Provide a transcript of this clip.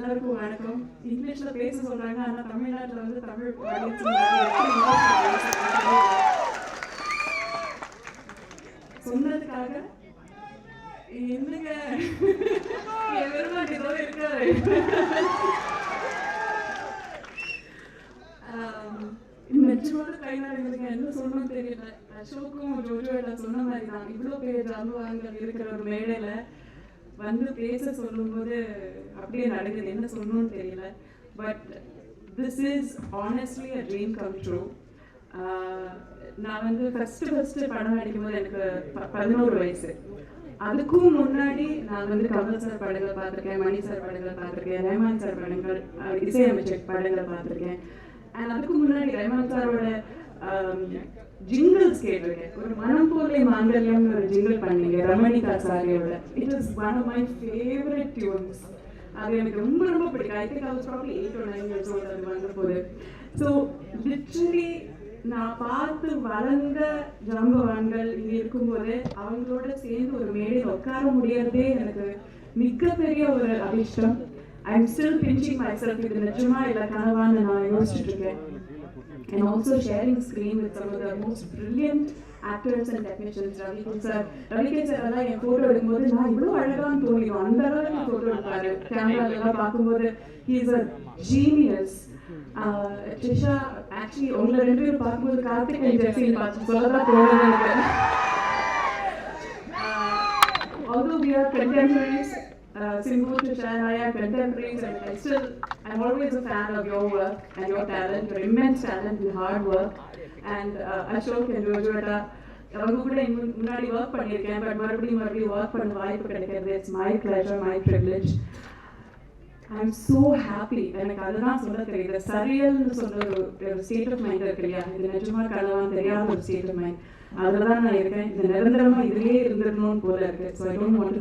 எல்லாருக்கும் வணக்கம். இங்கிலீஷ்ல பேச சொல்றாங்க ஆனா தமிழ்நாட்டுல வந்து தமிழ் சொன்னதுக்காக என்னங்க? என் விரும்பாட்டி இருக்காரு. நிச்சயமாக கை நாடுங்களுக்கு என்ன சொல்லணும் தெரியல. அசோக்கும் ஜோஜோட சொன்ன மாதிரி தான் இவ்வளோ பேர் அனுபவங்கள் இருக்கிற ஒரு மேடையில வந்து பேச சொல்லும்போது அப்படியே நடக்குது. என்ன சொல்லணும்னு தெரியல. But this is honestly a dream come true நான் வந்து ஃபஸ்ட்டு ஃபஸ்ட்டு படம் நடிக்கும்போது எனக்கு பதினோரு வயசு. அதுக்கும் முன்னாடி நான் வந்து கமல் சார் படங்கள் பார்த்துருக்கேன் மணி சார் படங்கள் பார்த்துருக்கேன் ரஹ்மான் சார் படங்கள் இசையமைச்சர் படங்கள் பார்த்துருக்கேன். அண்ட் அதுக்கு முன்னாடி ரஹ்மான் சாரோட ஜிங்கிள்ஸ் கேட்டிருக்கேன். ஒரு மனம் போலே மாங்கல்யம் ஒரு ஜிங்கிள் பண்ணீங்க ரமணிகா சாரியோட it is one of my favourite tunes அது எனக்கு ரொம்ப ரொம்ப பிடிக்கும். I think I was probably eight or nine years old அது வந்த போது ஸோ லிட்ரலி நான் பார்த்து வளர்ந்த ஜம்பவான்கள் இங்கே இருக்கும்போது அவங்களோட சேர்ந்து ஒரு மேடையில் உட்கார முடியறதே எனக்கு மிகப்பெரிய ஒரு அதிர்ஷ்டம். I am still pinching myself இது நிஜமா இல்லை கனவான்னு நான் யோசிச்சுட்டு இருக்கேன். And also sharing screen with some of the most brilliant actors and technicians. Ravikant sir, Ravikant sir எல்லாம் என் photo எடுக்கும்போது நான் இவ்வளோ அழகான்னு தோணிடும் அந்த அளவுக்கு photo எடுப்பாரு கேமரா எல்லாம் பார்க்கும்போது he is a genius. Uh, Trisha actually உங்களை ரெண்டு பேரும் பார்க்கும்போது கார்த்திக் அண்ட் ஜெர்சின்னு பார்த்து சொல்லதான் தோணுது எனக்கு uh, although we are contemporaries, uh, Simbu, to and I are contemporaries and I still, I'm always a fan of your work and your talent, your immense talent and hard work. And uh, Ashok and Jojota, அவங்க கூட முன்னாடி work பண்ணியிருக்கேன் but மறுபடியும் மறுபடியும் work பண்ண வாய்ப்பு கிடைக்கிறது. It's my pleasure my privilege I am so happy எனக்கு அதுதான் சொல்ல தெரியுது. சரியல்னு சொல்ற ஒரு ஸ்டேட் ஆஃப் மைண்ட் இருக்கு இல்லையா? இது நிஜமா தெரியாத ஒரு ஸ்டேட் ஆஃப் மைண்ட் அதில் தான் நான் இருக்கேன். இது நிரந்தரமா இதுலயே இருந்துடணும்னு போல இருக்கு. So I don't want